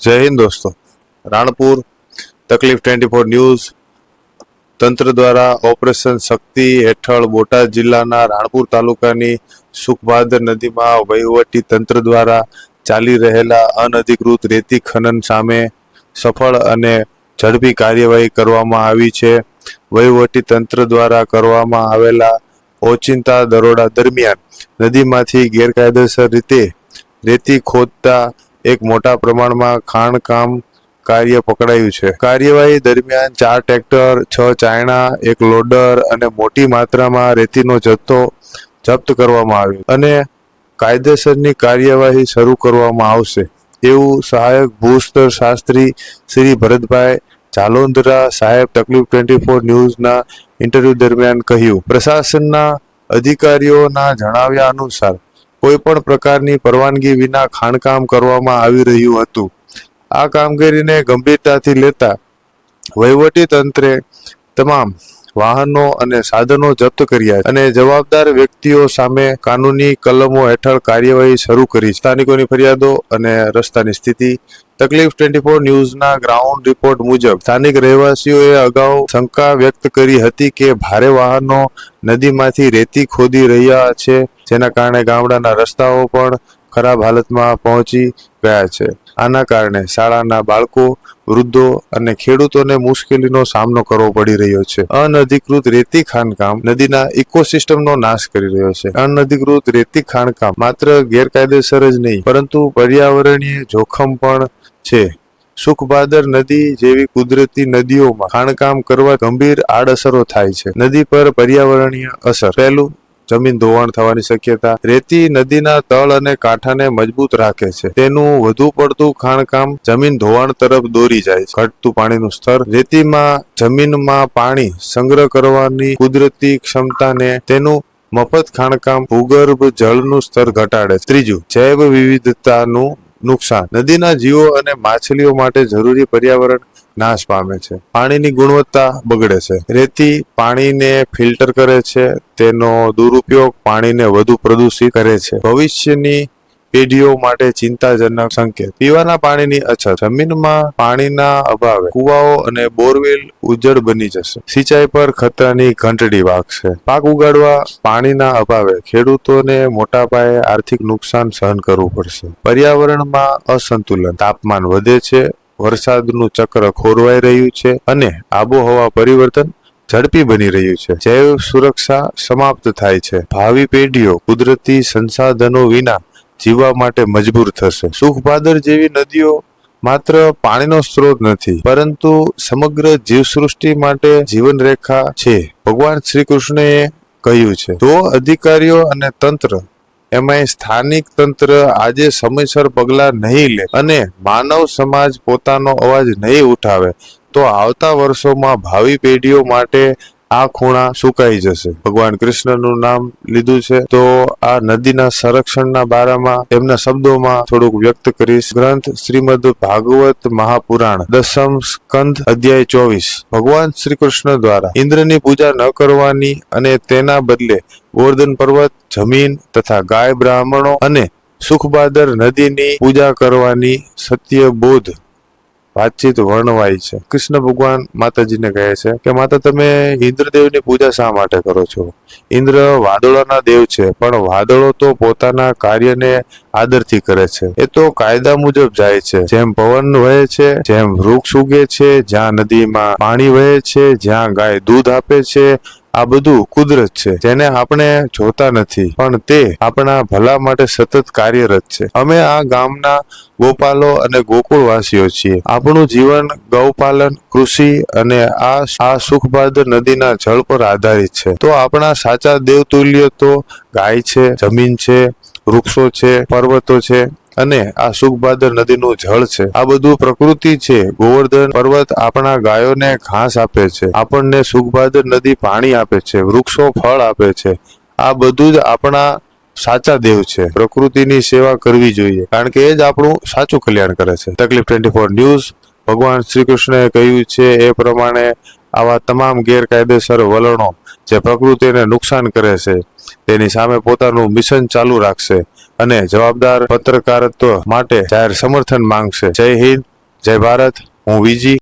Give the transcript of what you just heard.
જય હિન્દ દોસ્તો. રાણપુર, તકલીફ ટ્વેન્ટી ફોર ન્યૂઝ, તંત્ર દ્વારા ઓપરેશન શક્તિ હેઠળ બોટાદ જિલ્લાના રાણપુર તાલુકાની સુખભાદર નદીમાં વહીવટી તંત્ર દ્વારા ચાલી રહેલા અનધિકૃત રેતી ખનન સામે સફળ અને ઝડપી કાર્યવાહી કરવામાં આવી છે. વહીવટી તંત્ર દ્વારા કરવામાં આવેલા ઓચિંતા દરોડા દરમિયાન નદીમાંથી ગેરકાયદેસર રીતે રેતી ખોદતા એક મોટા પ્રમાણમાં ખાણકામ કાર્ય પકડાયું છે. કાર્યવાહી દરમિયાન ચાર ટ્રેક્ટર, છ ચાયણા, એક લોડર અને મોટી માત્રામાં રેતીનો જથ્થો જપ્ત કરવામાં આવ્યો અને કાયદેસરની કાર્યવાહી શરૂ કરવામાં આવશે. એવું સહાયક ભૂસ્તર શાસ્ત્રી શ્રી ભરતભાઈ જાલોંદરા સાહેબ તકલીફ ટ્વેન્ટી ફોર ન્યૂઝના ઇન્ટરવ્યૂ દરમિયાન કહ્યું. પ્રશાસનના અધિકારીઓના જણાવ્યા અનુસાર કોઈ પણ પ્રકારની પરવાનગી વિના ખાણકામ કરવામાં આવી રહ્યું હતું. આ કામગીરીને ગંભીરતાથી લેતા વહીવટી તંત્રે તમામ વાહનો અને સાધનો જપ્ત કર્યા અને જવાબદાર વ્યક્તિઓ સામે કાનૂની કલમો હેઠળ કાર્યવાહી શરૂ કરી. સ્થાનિકોની ફરિયાદો અને રસ્તાની સ્થિતિ તકલીફ ટ્વેન્ટી ફોર ન્યૂઝના ગ્રાઉન્ડ રિપોર્ટ મુજબ સ્થાનિક રહેવાસીઓએ અગાઉ શંકા વ્યક્ત કરી હતી કે ભારે વાહનો નદીમાંથી રેતી ખોદી રહ્યા છે, જેના કારણે ગામડાના રસ્તાઓ પણ ખરાબ હાલતમાં પહોંચી ગયા છે. આના કારણે શાળાના બાળકો, વૃદ્ધો અને ખેડૂતોને મુશ્કેલીનો સામનો કરવો પડી રહ્યો છે. અનધિકૃત રેતી ખાણકામ નદીના ઇકોસિસ્ટમનો નાશ કરી રહ્યો છે. અનધિકૃત રેતી ખાણકામ માત્ર ગેરકાયદેસર જ નહીં, પરંતુ પર્યાવરણીય જોખમ પણ છે. સુખભાદર નદી જેવી કુદરતી નદીઓમાં ખાણકામ કરવા ગંભીર આડઅસરો થાય છે. નદી પર પર્યાવરણીય અસર. પહેલું, જમીન ધોવાણ થવાની શક્યતા. રેતી નદીના તળ અને કાંઠાને મજબૂત રાખે છે. તેનું વધુ પડતું ખાણકામ જમીન ધોવાણ તરફ દોરી જાય છે. ઘટતું પાણીનું સ્તર. રેતીમાં, જમીનમાં પાણી સંગ્રહ કરવાની કુદરતી ક્ષમતાને તેનું મફત ખાણકામ ભૂગર્ભ જળનું સ્તર ઘટાડે ત્રીજું જૈવ વિવિધતાનું નુકસાન. નદીના જીવો અને માછલીઓ માટે જરૂરી પર્યાવરણ નાશ પામે છે. પાણીની ગુણવત્તા બગડે છે. રેતી પાણીને ફિલ્ટર કરે છે. તેનો દુરુપયોગ પાણીને વધુ પ્રદૂષિત કરે છે. ભવિષ્યની પેઢીઓ માટે ચિંતાજનક સંકેત. પીવાના પાણીની અછત. જમીનમાં પાણીના અભાવે કુવાઓ અને બોરવેલ ઉજ્જડ બની જશે. સિંચાઈ પર ખતરાની ઘંટડી વાગશે. પાક ઉગાડવા પાણીના અભાવે ખેડૂતોને મોટા પાયે આર્થિક નુકસાન સહન કરવું પડશે. પર્યાવરણમાં અસંતુલન. તાપમાન વધે છે, વરસાદનું ચક્ર ખોરવાઈ રહ્યું છે અને આબોહવા પરિવર્તન ઝડપી બની રહ્યું છે. જૈવ સુરક્ષા સમાપ્ત થાય છે. ભાવિ પેઢીઓ કુદરતી સંસાધનો વિના જીવવા માટે મજબૂર થશે. સુખભાદર જેવી નદીઓ માત્ર પાણીનો સ્ત્રોત નથી, પરંતુ સમગ્ર જીવસૃષ્ટિ માટે જીવનરેખા છે. ભગવાન શ્રી કૃષ્ણએ કહ્યું છે તો અધિકારીઓ અને તંત્ર એમાંય સ્થાનિક તંત્ર આજે સમયસર પગલાં નહીં લે અને માનવ સમાજ પોતાનો અવાજ નહીં ઉઠાવે, તો આવતા વર્ષોમાં ભાવિ પેઢીઓ માટે આ ખૂણા સુકાઈ જશે. ભગવાન કૃષ્ણનું નામ લીધું છે. તો આ નદીના સંરક્ષણના બારામાં એમના શબ્દોમાં થોડુંક વ્યક્ત કરીશ. ગ્રંથ શ્રીમદ ભાગવત મહાપુરાણ, દસમ સ્કંદ, અધ્યાય ચોવીસ. ભગવાન શ્રી કૃષ્ણ દ્વારા ઇન્દ્રની પૂજા ન કરવાની અને તેના બદલે ગોર્ધન પર્વત, જમીન તથા ગાય બ્રાહ્મણો અને સુખબાદર નદીની પૂજા કરવાની સત્ય બોધ વાતચીત વર્ણવાય છે. કૃષ્ણ ભગવાન માતાજીને કહે છે કે, માતા, તમે ઇન્દ્રદેવની પૂજા શા માટે કરો છો? ઇન્દ્ર વાદળોના દેવ છે, પણ વાદળો તો પોતાના કાર્યને આદરથી કરે છે. એ તો કાયદા મુજબ જાય છે. જેમ પવન વહે છે, જેમ વૃક્ષ ઉગે છે, જ્યાં નદીમાં પાણી વહે છે, જ્યાં ગાય દૂધ આપે છે આ બધું કુદરત છે. જેને આપણે જોતા નથી. પણ તે આપણા ભલા માટે સતત કાર્યરત છે. અમે આ ગામના ગોપાલો અને ગોકુળવાસીઓ છીએ. આપણું જીવન, ગૌપાલન, કૃષિ અને આ આ સુખભાદર નદીના જળ પર આધારિત છે. તો આપણા સાચા દેવતુલ્ય તો ગાય છે, જમીન છે, વૃક્ષો છે, પર્વતો છે અને આ સુખભાદર નદીનું જળ છે. આ બધું પ્રકૃતિ છે. ગોવર્ધન પર્વત આપણા ગાયોને ઘાસ આપે છે. આપણને સુખભાદર નદી પાણી આપે છે. વૃક્ષો ફળ આપે છે. આ બધું જ આપણા સાચા દેવ છે. પ્રકૃતિની સેવા કરવી જોઈએ. કારણ કે એ જ આપણું સાચું કલ્યાણ કરે છે. તકલીફ ટ્વેન્ટી ફોર ન્યૂઝ. ભગવાન શ્રી કૃષ્ણએ કહ્યું છે એ પ્રમાણે આવા તમામ ગેરકાયદેસર વલણો જે પ્રકૃતિને નુકસાન કરે છે, તેની સામે પોતાનું મિશન ચાલુ રાખશે અને જવાબદાર પત્રકારત્વ માટે જાહેર સમર્થન માંગશે. જય હિન્દ, જય ભારત, હું વિજી.